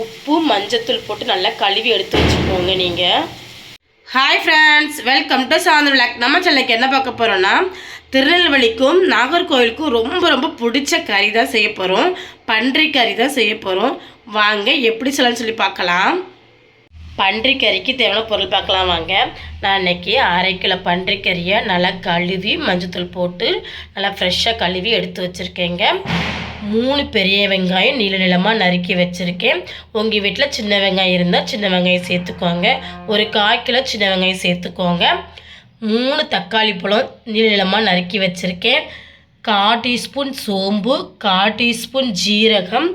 உப்பு மஞ்சத்தூள் போட்டு நல்லா கழுவி எடுத்து வச்சுக்கோங்க நீங்கள் hi friends welcome to Santhar vlog நம்ம சென்னைக்கு என்ன பார்க்க போகிறோன்னா திருநெல்வேலிக்கும் நாகர்கோவிலுக்கும் ரொம்ப ரொம்ப பிடிச்ச கறி தான் செய்ய போகிறோம் பன்றி கறி தான் செய்ய போகிறோம் வாங்க எப்படி சொல்லலாம்னு சொல்லி பார்க்கலாம். பன்றி கறிக்கு தேவையான பொருள் பார்க்கலாம் வாங்க. நான் இன்றைக்கி அரை கிலோ பன்றி கறியை நல்லா கழுவி மஞ்சத்தூள் போட்டு நல்லா ஃப்ரெஷ்ஷாக கழுவி எடுத்து வச்சுருக்கேங்க. மூணு பெரிய வெங்காயம் நீள நிலமாக நறுக்கி வச்சுருக்கேன். உங்கள் வீட்டில் சின்ன வெங்காயம் இருந்தால் சின்ன வெங்காயம் சேர்த்துக்கோங்க. ஒரு கால் கிலோ சின்ன வெங்காயம் சேர்த்துக்கோங்க. மூணு தக்காளி பழம் நீள நிலமாக நறுக்கி வச்சுருக்கேன். கால் டீஸ்பூன் சோம்பு கால் டீஸ்பூன் ஜீரகம்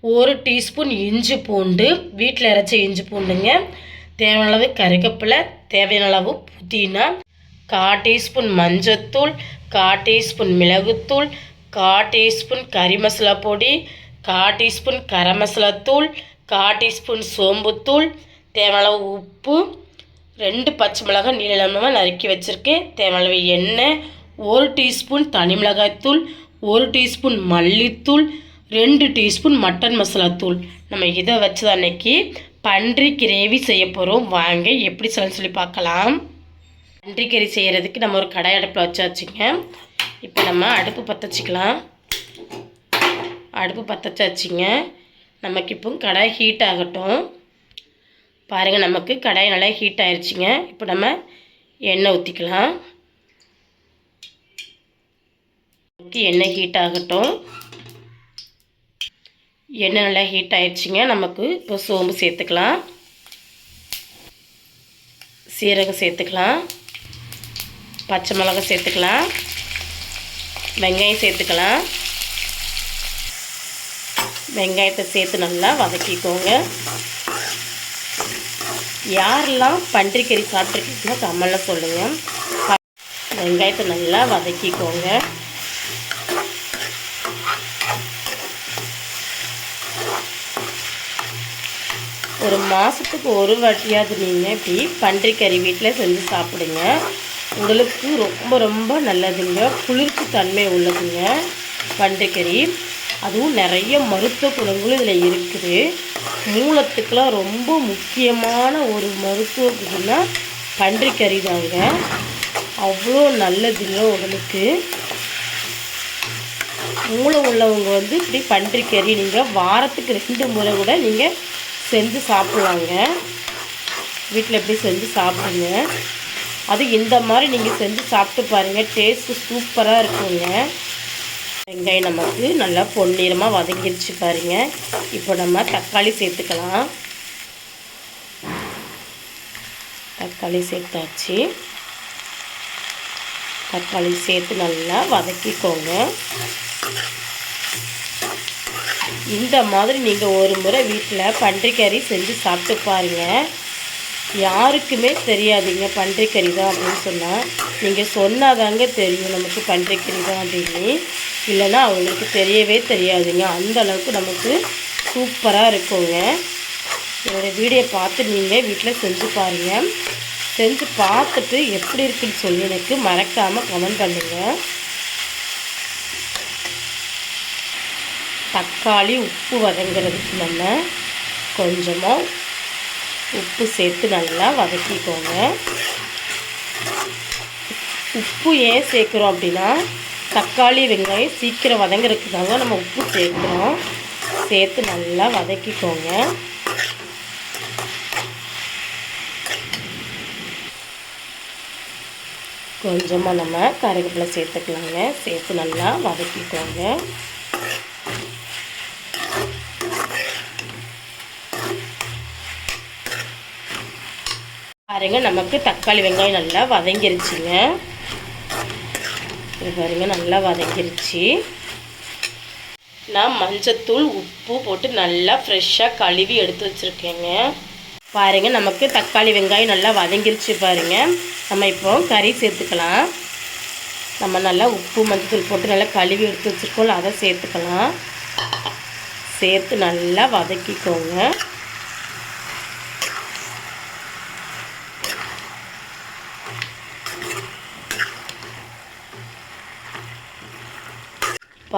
ஒரு டீஸ்பூன் இஞ்சி பூண்டு வீட்டில் அரைச்ச இஞ்சி பூண்டுங்க. தேவையான அளவு கருவேப்பிலை தேவையான அளவு புதினா கால் டீஸ்பூன் மஞ்சத்தூள் கால் டீஸ்பூன் மிளகுத்தூள் கா டீஸ்பூன் கறி மசாலா பொடி கா டீஸ்பூன் கரம் மசாலா தூள் கா டீஸ்பூன் சோம்புத்தூள் தேவையளவு அளவு உப்பு ரெண்டு பச்சை மிளகாய் நீளமாக நறுக்கி வச்சுருக்கேன். தேவையளவு அளவு எண்ணெய் ஒரு டீஸ்பூன் தனி மிளகாய்த்தூள் ஒரு டீஸ்பூன் மல்லித்தூள் ரெண்டு டீஸ்பூன் மட்டன் மசாலா தூள். நம்ம இதை வச்சு தான் அன்னைக்கு பன்றி கிரேவி செய்ய போகிறோம் வாங்க எப்படி சொல்லணும்னு சொல்லி பார்க்கலாம். பன்றி கறி செய்கிறதுக்கு நம்ம ஒரு கடை அடுப்பில் வச்சாச்சுங்க. இப்போ நம்ம அடுப்பு பற்ற வச்சுக்கலாம் அடுப்பு பற்றச்சாச்சுங்க நமக்கு இப்போ கடாய் ஹீட் ஆகட்டும். பாருங்கள் நமக்கு கடாய் நல்லா ஹீட் ஆயிடுச்சுங்க இப்போ நம்ம எண்ணெய் ஊற்றிக்கலாம் ஊற்றி எண்ணெய் ஹீட் ஆகட்டும். எண்ணெய் நல்லா ஹீட் ஆயிடுச்சுங்க நமக்கு இப்போ சோம்பு சேர்த்துக்கலாம். சீரகம் சேர்த்துக்கலாம். பச்சை மிளகாய் சேர்த்துக்கலாம். வெங்காயம் சேர்த்துக்கலாம். வெங்காயத்தை சேர்த்து நல்லா வதக்கிக்கோங்க. யாரெல்லாம் பன்றிக்கறி சாப்பிட்ருக்கீங்களோ கம்மலில் சொல்லுங்கள் வெங்காயத்தை நல்லா வதக்கிக்கோங்க. ஒரு மாதத்துக்கு ஒரு வாட்டியாவது நீங்கள் இப்படி பன்றிக்கறி வீட்டில் செஞ்சு சாப்பிடுங்க. உடலுக்கு ரொம்ப ரொம்ப நல்லதுங்க. குளிர்ச்சி தன்மை உள்ளதுங்க. பன்றிக்கறி அதுவும் நிறைய மருத்துவ குணங்களும் இதில் இருக்குது. மூலத்துக்கெலாம் ரொம்ப முக்கியமான ஒரு மருத்துவ குணம்னா பன்றிக்கறி தாங்க. அவ்வளோ நல்லதுங்க உடலுக்கு. மூளை உள்ளவங்க வந்து இப்படி பன்றிக்கறி நீங்கள் வாரத்துக்கு ரெண்டு முறை கூட நீங்கள் செஞ்சு சாப்பிட்லாங்க. வீட்டில் எப்படி செஞ்சு சாப்பிடுங்க. அது இந்த மாதிரி நீங்கள் செஞ்சு சாப்பிட்டு பாருங்கள் டேஸ்ட்டு சூப்பராக இருக்குங்க. வெங்காயம் நமக்கு நல்லா பொன்னிறமாக வதங்கிருச்சு பாருங்க. இப்போ நம்ம தக்காளி சேர்த்துக்கலாம். தக்காளி சேர்த்தாச்சு. தக்காளி சேர்த்து நல்லா வதக்கிக்கோங்க. இந்த மாதிரி நீங்கள் ஒரு முறை வீட்டில் பன்றிக்கறி செஞ்சு சாப்பிட்டு பாருங்கள் யாருக்குமே தெரியாதுங்க பன்றிக்கறி தான் அப்படின்னு சொன்னால் நீங்கள் சொன்னாதாங்க தெரியும் நமக்கு பன்றிக்கறி தான் அப்படின்னு. இல்லைன்னா அவங்களுக்கு தெரியவே தெரியாதுங்க. அந்த அளவுக்கு நமக்கு சூப்பராக இருக்குங்க. என்னோடய வீடியோ பார்த்து நீங்கள் வீட்டில் செஞ்சு பாருங்கள் செஞ்சு பார்த்துட்டு எப்படி இருக்குன்னு சொல்லி எனக்கு மறக்காமல் கமெண்ட் பண்ணுங்கள் தக்காளி உப்பு வதங்கிறதுக்கு நம்ம கொஞ்சமாக உப்பு சேர்த்து நல்லா வதக்கிக்கோங்க. உப்பு ஏன் சேர்க்குறோம் அப்படின்னா தக்காளி வெங்காயம் சீக்கிரம் வதங்குறதுக்காக நம்ம உப்பு சேர்க்குறோம். சேர்த்து நல்லா வதக்கிக்கோங்க. கொஞ்சமாக நம்ம கருவேப்பிலை சேர்த்துக்கலாங்க. சேர்த்து நல்லா வதக்கிக்கோங்க. பாருங்க நமக்கு தக்காளி வெங்காயம் நல்லா வதங்கிருச்சுங்க. இது பாருங்க நல்லா வதங்கிருச்சு. நான் மஞ்சத்தூள் உப்பு போட்டு நல்லா ஃப்ரெஷ்ஷாக கழுவி எடுத்து வச்சுருக்கேங்க. பாருங்கள் நமக்கு தக்காளி வெங்காயம் நல்லா வதங்கிருச்சு பாருங்கள் நம்ம இப்போ கறி சேர்த்துக்கலாம். நம்ம நல்லா உப்பு மஞ்சத்தூள் போட்டு நல்லா கழுவி எடுத்து வச்சுருக்கோம்ல அதை சேர்த்துக்கலாம். சேர்த்து நல்லா வதக்கிக்கோங்க.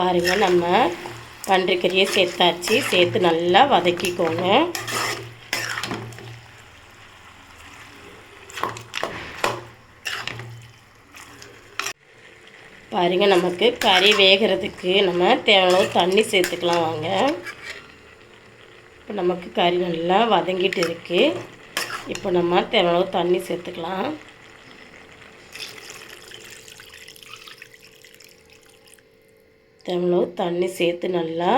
பாருங்கள் நம்ம பன்றிக்கறியை சேர்த்தாச்சு. சேர்த்து நல்லா வதக்கிக்கோங்க. பாருங்க நமக்கு கறி வேகிறதுக்கு நம்ம தேவையான தண்ணி சேர்த்துக்கலாம் வாங்க. இப்போ நமக்கு கறி நல்லா வதங்கிட்டு இருக்குது இப்போ நம்ம தேவையான தண்ணி சேர்த்துக்கலாம். தேவையான தண்ணி சேர்த்து நல்லா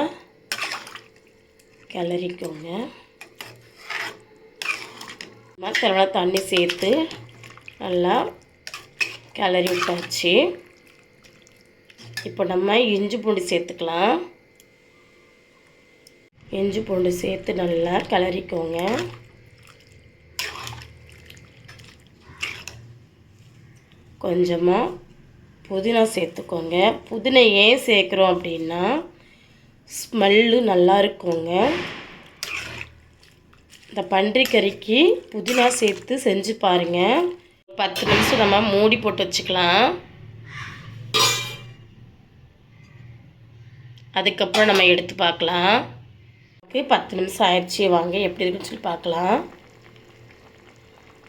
கிளறிக்கோங்க. தேவையான தண்ணி சேர்த்து நல்லா கிளறி விட்டாச்சு. இப்போ நம்ம இஞ்சி பூண்டு சேர்த்துக்கலாம். இஞ்சி பூண்டு சேர்த்து நல்லா கிளறிக்கோங்க. கொஞ்சமாக புதினா சேர்த்துக்கோங்க. புதினை ஏன் சேர்க்குறோம் அப்படின்னா ஸ்மெல்லு நல்லா இருக்குங்க. இந்த பன்றிக்கறிக்கு புதினா சேர்த்து செஞ்சு பாருங்கள் பத்து நிமிஷம் நம்ம மூடி போட்டு வச்சுக்கலாம். அதுக்கப்புறம் நம்ம எடுத்து பார்க்கலாம். பத்து நிமிஷம் ஆயிடுச்சு. வாங்க எப்படி இருக்குன்னு சொல்லி பார்க்கலாம்.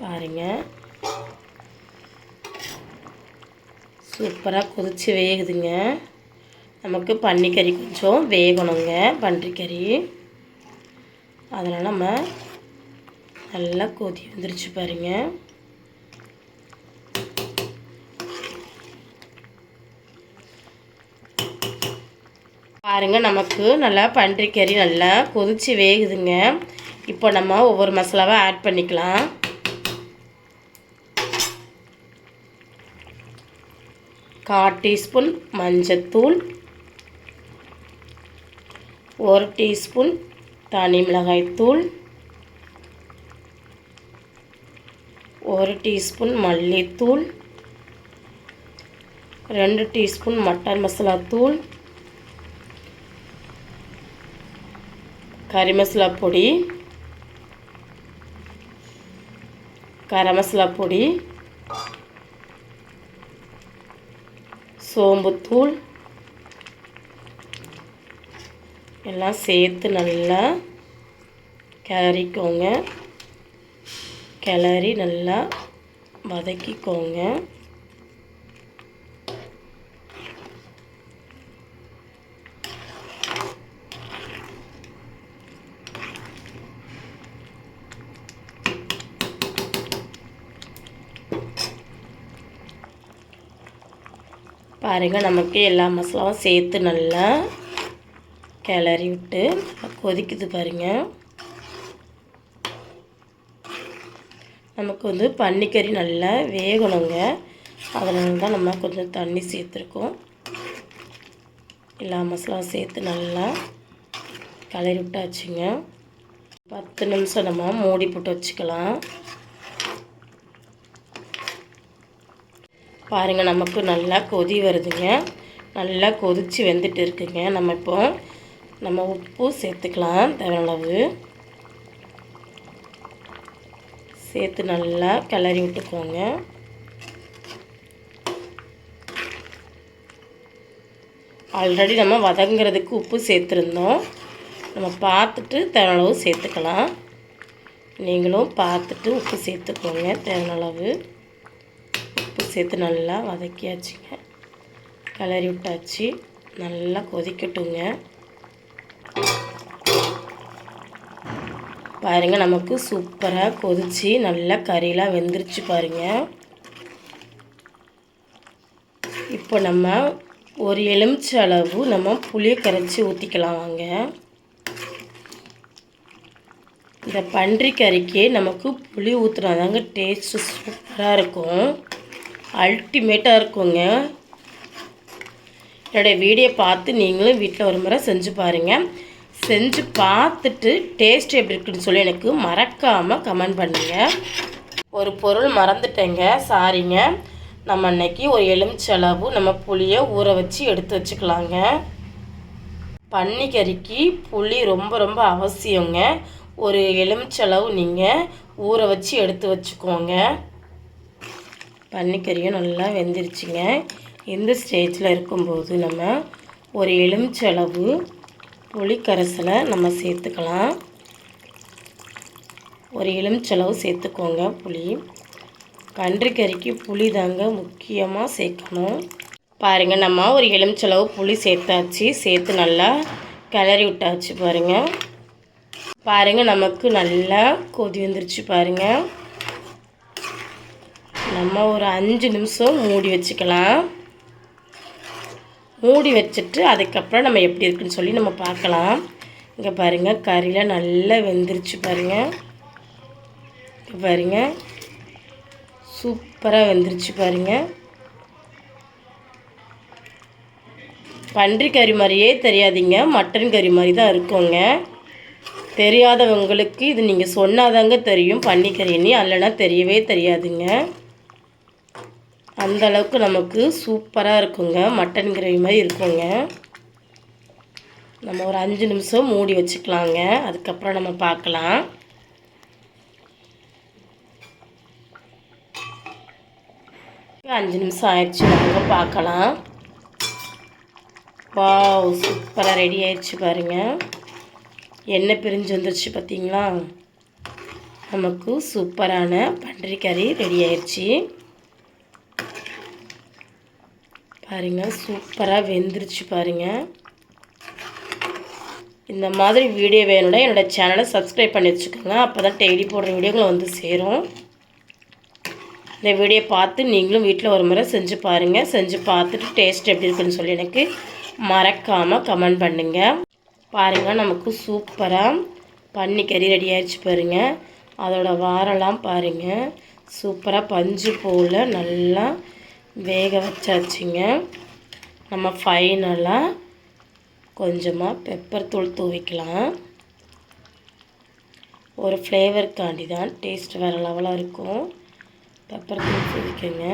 பாருங்கள் சூப்பராக கொதித்து வேகுதுங்க. நமக்கு பன்னிக்கறி கொஞ்சம் வேகணுங்க பன்றிக்கறி. அதனால் நம்ம நல்லா கொதி வந்துருச்சு பாருங்க. பாருங்கள் நமக்கு நல்லா பன்றிக்கறி நல்லா கொதித்து வேகுதுங்க. இப்போ நம்ம ஒவ்வொரு மசாலாவை ஆட் பண்ணிக்கலாம். கால் டீஸ்பூன் மஞ்சத்தூள் ஒரு டீஸ்பூன் தனி மிளகாய்த்தூள் ஒரு டீஸ்பூன் மல்லித்தூள் ரெண்டு டீஸ்பூன் மட்டன் மசாலா தூள் கறி மசாலா பொடி கரம் மசாலா பொடி சோம்புத்தூள் எல்லாம் சேர்த்து நல்லா கிளறிக்கோங்க கிளறி நல்லா வதக்கிக்கோங்க. பாருங்கள் நமக்கு எல்லா மசாலாவும் சேர்த்து நல்லா கிளறி விட்டு கொதிக்குது பாருங்கள் நமக்கு வந்து பன்னிக்கறி நல்லா வேகணுங்க. அதனால தான் நம்ம கொஞ்சம் தண்ணி சேர்த்துருக்கோம். எல்லா மசாலாவும் சேர்த்து நல்லா கிளறி விட்டாச்சுங்க. பத்து நிமிஷம் நம்ம மூடி போட்டு வச்சுக்கலாம். பாருங்கள் நமக்கு நல்லா கொதி வருதுங்க. நல்லா கொதித்து வெந்துட்டு இருக்குங்க. நம்ம இப்போ நம்ம உப்பு சேர்த்துக்கலாம் தேவையளவு சேர்த்து நல்லா கிளறி விட்டுக்கோங்க. ஆல்ரெடி நம்ம வதங்கிறதுக்கு உப்பு சேர்த்துருந்தோம். நம்ம பார்த்துட்டு தேவையளவு சேர்த்துக்கலாம். நீங்களும் பார்த்துட்டு உப்பு சேர்த்துக்கோங்க தேவையளவு சேர்த்து நல்லா வதக்கியாச்சுங்க. கிளறி விட்டாச்சு. நல்லா கொதிக்கட்டுங்க. பாருங்கள் நமக்கு சூப்பராக கொதித்து நல்லா கறியெலாம் வெந்துருச்சு பாருங்கள் இப்போ நம்ம ஒரு எலுமிச்சை அளவு நம்ம புளியை கரைச்சி ஊற்றிக்கலாம் வாங்க. இந்த பன்றி கறிக்கு நமக்கு புளி ஊற்றுனாதாங்க டேஸ்ட்டு சூப்பராக இருக்கும். அல்டிமேட்டாக இருக்குங்க. என்னுடைய வீடியோ பார்த்து நீங்களும் வீட்டில் ஒரு முறை செஞ்சு பாருங்கள் செஞ்சு பார்த்துட்டு டேஸ்ட் எப்படி இருக்குன்னு சொல்லி எனக்கு மறக்காமல் கமெண்ட் பண்ணுங்கள் ஒரு பொருள் மறந்துட்டேங்க சாரிங்க. நம்ம அன்னைக்கு ஒரு எலுமிச்சளவு நம்ம புளியை ஊற வச்சு எடுத்து வச்சுக்கலாங்க. பன்னிக்கறிக்கு புளி ரொம்ப ரொம்ப அவசியங்க. ஒரு எலுமிச்சளவு நீங்கள் ஊற வச்சு எடுத்து வச்சுக்கோங்க. பன்னிக்கறியும் நல்லா வெந்துருச்சுங்க. இந்த ஸ்டேஜில் இருக்கும்போது நம்ம ஒரு எலுமிச்சளவு புளிக்கரைசலை நம்ம சேர்த்துக்கலாம். ஒரு எலுமிச்சளவு சேர்த்துக்கோங்க புளி. கன்றுக்கறிக்கு புளி தாங்க முக்கியமாக சேர்க்கணும். பாருங்கள் நம்ம ஒரு எலுமிச்சளவு புளி சேர்த்தாச்சு. சேர்த்து நல்லா கிளறி விட்டாச்சு பாருங்கள் பாருங்கள் நமக்கு நல்லா கொதி வந்துருச்சு பாருங்கள் நம்ம ஒரு அஞ்சு நிமிஷம் மூடி வச்சுக்கலாம். மூடி வச்சுட்டு அதுக்கப்புறம் நம்ம எப்படி இருக்குன்னு சொல்லி நம்ம பார்க்கலாம். இங்கே பாருங்கள் கறியில் நல்லா வெந்துருச்சு பாருங்கள் இங்கே பாருங்கள் சூப்பராக வெந்துருச்சு பாருங்கள் பன்றி கறி மாதிரியே தெரியாதீங்க மட்டன் கறி மாதிரி தான் இருக்குங்க. தெரியாதவங்களுக்கு இது நீங்கள் சொன்னாதாங்க தெரியும் பன்னிக்கறின்னு அல்லனா தெரியவே தெரியாதுங்க. அந்த அளவுக்கு நமக்கு சூப்பராக இருக்குங்க. மட்டன் கிரேவி மாதிரி இருக்குங்க. நம்ம ஒரு அஞ்சு நிமிஷம் மூடி வச்சுக்கலாங்க. அதுக்கப்புறம் நம்ம பார்க்கலாம். அஞ்சு நிமிஷம் ஆயிடுச்சு. நம்ம பார்க்கலாம். வாவ் சூப்பராக ரெடி ஆயிடுச்சு பாருங்கள் எண்ணெய் பிரிஞ்சு வந்துருச்சு பார்த்தீங்களா? நமக்கு சூப்பரான பன்றி கறி ரெடி ஆயிடுச்சு. பாருங்கள் சூப்பராக வெந்துருச்சு பாருங்கள் இந்த மாதிரி வீடியோ வேணும்னா என்னோடய சேனலை சப்ஸ்கிரைப் பண்ணி வச்சுக்கோங்க. அப்போ தான் டெய்லி போடுற வீடியோங்களை வந்து சேரும். இந்த வீடியோ பார்த்து நீங்களும் வீட்டில் ஒரு முறை செஞ்சு பாருங்கள் செஞ்சு பார்த்துட்டு டேஸ்ட் எப்படி இருக்குன்னு சொல்லி எனக்கு மறக்காமல் கமெண்ட் பண்ணுங்கள் பாருங்கள் நமக்கு சூப்பராக பன்னிக்கறி ரெடி ஆயிடுச்சு பாருங்கள் அதோடய வாரெல்லாம் பாருங்கள் சூப்பராக பஞ்சு போல் நல்லா வேக வச்சாச்சுங்க. நம்ம ஃபைனலாக கொஞ்சமாக பெப்பர் தூள் தூவிக்கலாம். ஒரு ஃப்ளேவருக்காண்டி தான் டேஸ்ட் வேறு லெவலாக இருக்கும். பெப்பர் தூள் தூவிக்கோங்க.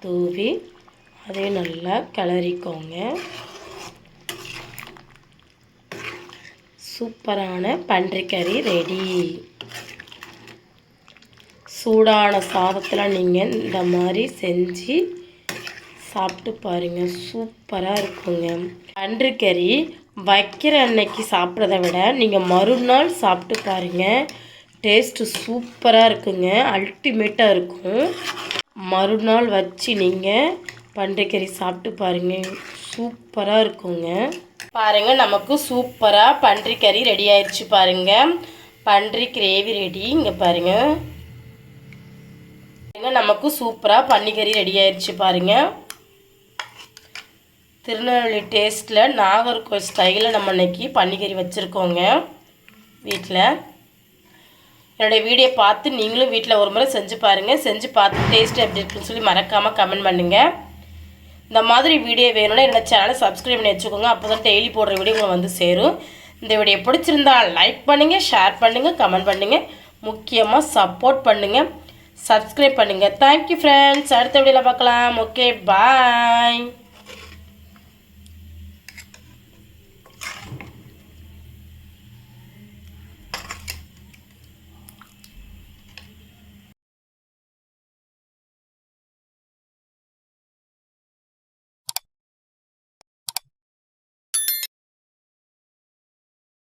தூவி அதையும் நல்லா கிளறிக்கோங்க. சூப்பரான பன்றிக்கறி ரெடி சூடான சாதத்தில் நீங்கள் இந்த மாதிரி செஞ்சு சாப்பிட்டு பாருங்கள் சூப்பராக இருக்குங்க. பன்றிக்கறி வைக்கிற அன்னைக்கு சாப்பிட்றத விட நீங்கள் மறுநாள் சாப்பிட்டு பாருங்கள் டேஸ்ட்டு சூப்பராக இருக்குங்க. அல்டிமேட்டாக இருக்கும். மறுநாள் வச்சு நீங்கள் பன்றிக்கறி சாப்பிட்டு பாருங்கள் சூப்பராக இருக்குங்க. பாருங்கள் நமக்கு சூப்பராக பன்றிக்கறி ரெடி ஆயிடுச்சு பாருங்கள் பன்றி கிரேவி ரெடி. இங்கே பாருங்கள் நமக்கு சூப்பராக பன்னிக்கறி ரெடி ஆயிடுச்சு பாருங்கள் திருநெல்வேலி டேஸ்ட்டில் நாகர்கோவில் ஸ்டைலில் நம்ம இன்றைக்கி பன்னிக்கறி வச்சுருக்கோங்க வீட்டில் என்னுடைய வீடியோ பார்த்து நீங்களும் வீட்டில் ஒரு முறை செஞ்சு பாருங்கள் செஞ்சு பார்த்து டேஸ்ட்டு எப்படி இருக்குன்னு சொல்லி மறக்காமல் கமெண்ட் பண்ணுங்கள் இந்த மாதிரி வீடியோ வேணும்னா என்னோட சேனலை சப்ஸ்கிரைப் பண்ணி வச்சுக்கோங்க. அப்போ தான் டெய்லி போடுற வீடியோ உங்களுக்கு வந்து சேரும். இந்த வீடியோ பிடிச்சிருந்தா லைக் பண்ணுங்கள் ஷேர் பண்ணுங்கள் கமெண்ட் பண்ணுங்கள் முக்கியமாக சப்போர்ட் பண்ணுங்கள் சப்ஸ்கிரைப் பண்ணுங்கள் தேங்க்யூ ஃப்ரெண்ட்ஸ் அடுத்த வீடியோவில் பார்க்கலாம். Okay bye